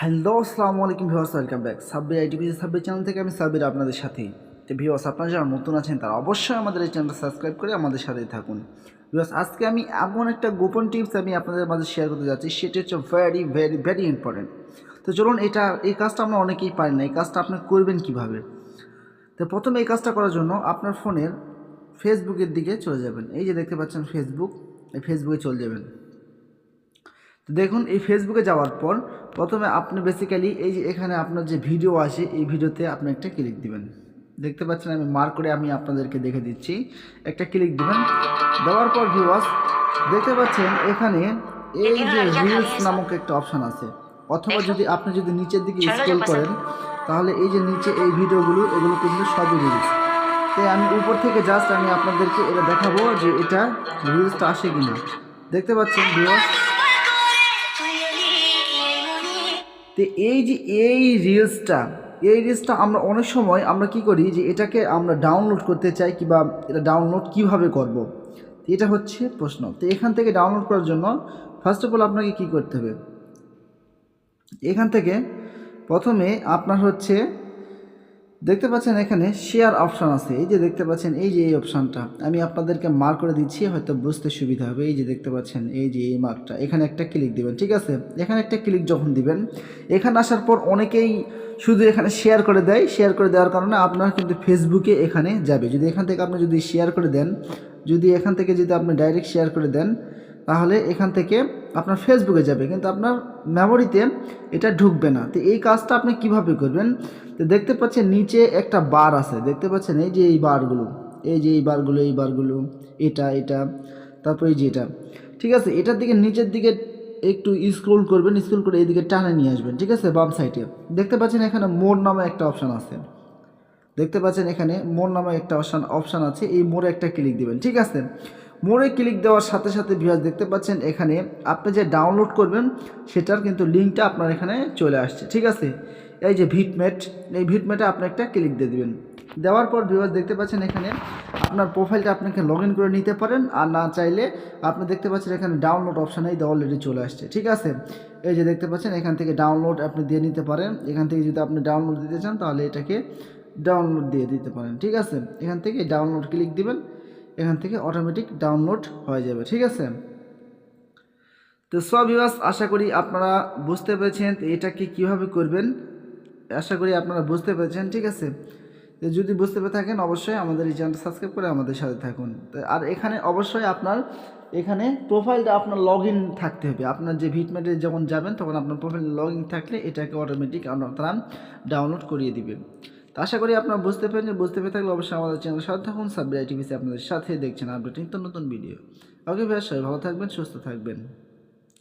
Hello, আসসালামু আলাইকুম viewers, welcome back. Sabbir ITVG Sabbir channel থেকে আমি সাব্বির আপনাদের সাথে। তো ভিউয়ার্স, আপনারা যারা নতুন আছেন, তারা অবশ্যই আমাদের এই চ্যানেলটা সাবস্ক্রাইব করে আমাদের সাথেই থাকুন। ভিউয়ার্স, আজকে আমি এমন একটা গোপন টিপস আমি আপনাদের মাঝে শেয়ার করতে যাচ্ছি, সেটি হচ্ছে ভেরি ভেরি ভেরি ইম্পর্টেন্ট তো চলুন, এটা, এই কাজটা আমরা অনেকেই পারি না, এই কাজটা আপনি করবেন কীভাবে? তো প্রথমে এই কাজটা করার জন্য আপনার ফোনের ফেসবুকের দিকে চলে যাবেন। এই যে দেখতে পাচ্ছেন ফেসবুক এই ফেসবুকে চলে যাবেন। তো দেখুন এই ফেসবুকে যাওয়ার পর প্রথমে আপনি বেসিক্যালি এই যে এখানে আপনার যে ভিডিও আছে এই ভিডিওতে আপনি একটা ক্লিক দিবেন। দেখতে পাচ্ছেন আমি মার্ক করে আমি আপনাদেরকে দেখে দিচ্ছি। একটা ক্লিক দিবেন। দেওয়ার পর ভিউয়ার্স দেখতে পাচ্ছেন এখানে এই যে রিলস নামক একটা অপশান আছে। অথবা যদি আপনি যদি নিচের দিকে স্ক্রল করেন তাহলে এই যে নিচে এই ভিডিওগুলো এগুলো কিন্তু সবই রিলস তাই আমি উপর থেকে জাস্ট আমি আপনাদেরকে এটা দেখাবো যে এটা রিলসটা আসে কিনা। দেখতে পাচ্ছেন ভিউয়ার্স তো এই যে এই রিলসটা এই রিলসটা আমরা অনেক সময় আমরা কি করি যে এটাকে আমরা ডাউনলোড করতে চাই কিংবা এটা ডাউনলোড কীভাবে করব। এটা হচ্ছে প্রশ্ন তো এখান থেকে ডাউনলোড করার জন্য ফার্স্ট অফ অল আপনাকে কি করতে হবে এখান থেকে প্রথমে আপনার হচ্ছে দেখতে পাচ্ছেন এখানে শেয়ার অপশান আছে। এই যে দেখতে পাচ্ছেন, এই যে এই অপশানটা আমি আপনাদেরকে মার্ক করে দিচ্ছি, হয়তো বুঝতে সুবিধা হবে। এই যে দেখতে পাচ্ছেন, এই যে এই মার্কটা এখানে একটা ক্লিক দিবেন, ঠিক আছে? এখানে একটা ক্লিক যখন দিবেন, এখানে আসার পর অনেকেই শুধু এখানে শেয়ার করে দেয়। শেয়ার করে দেওয়ার কারণে আপনার কিন্তু ফেসবুকে এখানে যাবে। যদি এখান থেকে আপনি যদি শেয়ার করে দেন, যদি এখান থেকে যদি আপনি ডাইরেক্ট শেয়ার করে দেন তাহলে এখান থেকে আপনার ফেসবুকে যাবে, কিন্তু আপনার মেমোরিতে এটা ঢুকবে না। তো এই কাজটা আপনি কীভাবে করবেন? তো দেখতে পাচ্ছেন নিচে একটা বার আছে, দেখতে পাচ্ছেন এই যে এই বারগুলো, এই যে এই বারগুলো এই বারগুলো, এটা এটা, তারপরে এই যে এটা, ঠিক আছে? এটার দিকে নিচের দিকে একটু স্ক্রোল করবেন স্ক্রোল করে এইদিকে টানে নিয়ে আসবেন, ঠিক আছে? বাম সাইডে দেখতে পাচ্ছেন এখানে মোড় নামে একটা অপশান আছে। দেখতে পাচ্ছেন এখানে মোড় নামে একটা অপশান অপশান আছে, এই মোড়ে একটা ক্লিক দিবেন, ঠিক আছে? মোড়ে ক্লিক দেওয়ার সাথে সাথে ভিউয়ার্স দেখতে পাচ্ছেন এখানে আপনি যে ডাউনলোড করবেন, সেটার কিন্তু লিঙ্কটা আপনার এখানে চলে আসছে, ঠিক আছে? এই যে ভিটমেট এই ভিটমেটে আপনি একটা ক্লিক দিয়ে দিবেন। দেওয়ার পর ভিউয়ার্স দেখতে পাচ্ছেন এখানে আপনার প্রোফাইলটা আপনাকে লগ করে নিতে পারেন, আর না চাইলে আপনি দেখতে পাচ্ছেন এখানে ডাউনলোড অপশানেই অলরেডি চলে আসছে, ঠিক আছে? এই যে দেখতে পাচ্ছেন, এখান থেকে ডাউনলোড আপনি দিয়ে নিতে পারেন। এখান থেকে যদি আপনি ডাউনলোড দিতে চান, তাহলে এটাকে ডাউনলোড দিয়ে দিতে পারেন, ঠিক আছে? এখান থেকে ডাউনলোড ক্লিক দিবেন। এখান থেকে অটোমেটিক ডাউনলোড হয়ে যাবে, ঠিক আছে? তো সব আশা করি আপনারা বুঝতে পেরেছেন এটাকে কীভাবে করবেন। আশা করি আপনারা বুঝতে পেরেছেন, ঠিক আছে? যদি বুঝতে পেরে থাকেন, অবশ্যই আমাদের এই চ্যানেলটা সাবস্ক্রাইব করে আমাদের সাথে থাকুন। আর এখানে অবশ্যই আপনার, এখানে প্রোফাইলটা আপনার লগ থাকতে হবে। আপনার যে ভিটমেটে যখন যাবেন, তখন আপনার প্রোফাইল লগ থাকলে এটাকে অটোমেটিক আপনারা ডাউনলোড করিয়ে দিবেন তো আশা করি আপনারা বুঝতে পেরেছেন, বুঝতে পেরে থাকলে অবশ্যই আমাদের চ্যানেল সাথে থাকুন সাববিআই টিভিসি আপনাদের সাথে দেখছেন আপডেট নিত্য নতুন ভিডিও ওকে ভাই সবাই ভালো থাকবেন, সুস্থ থাকবেন।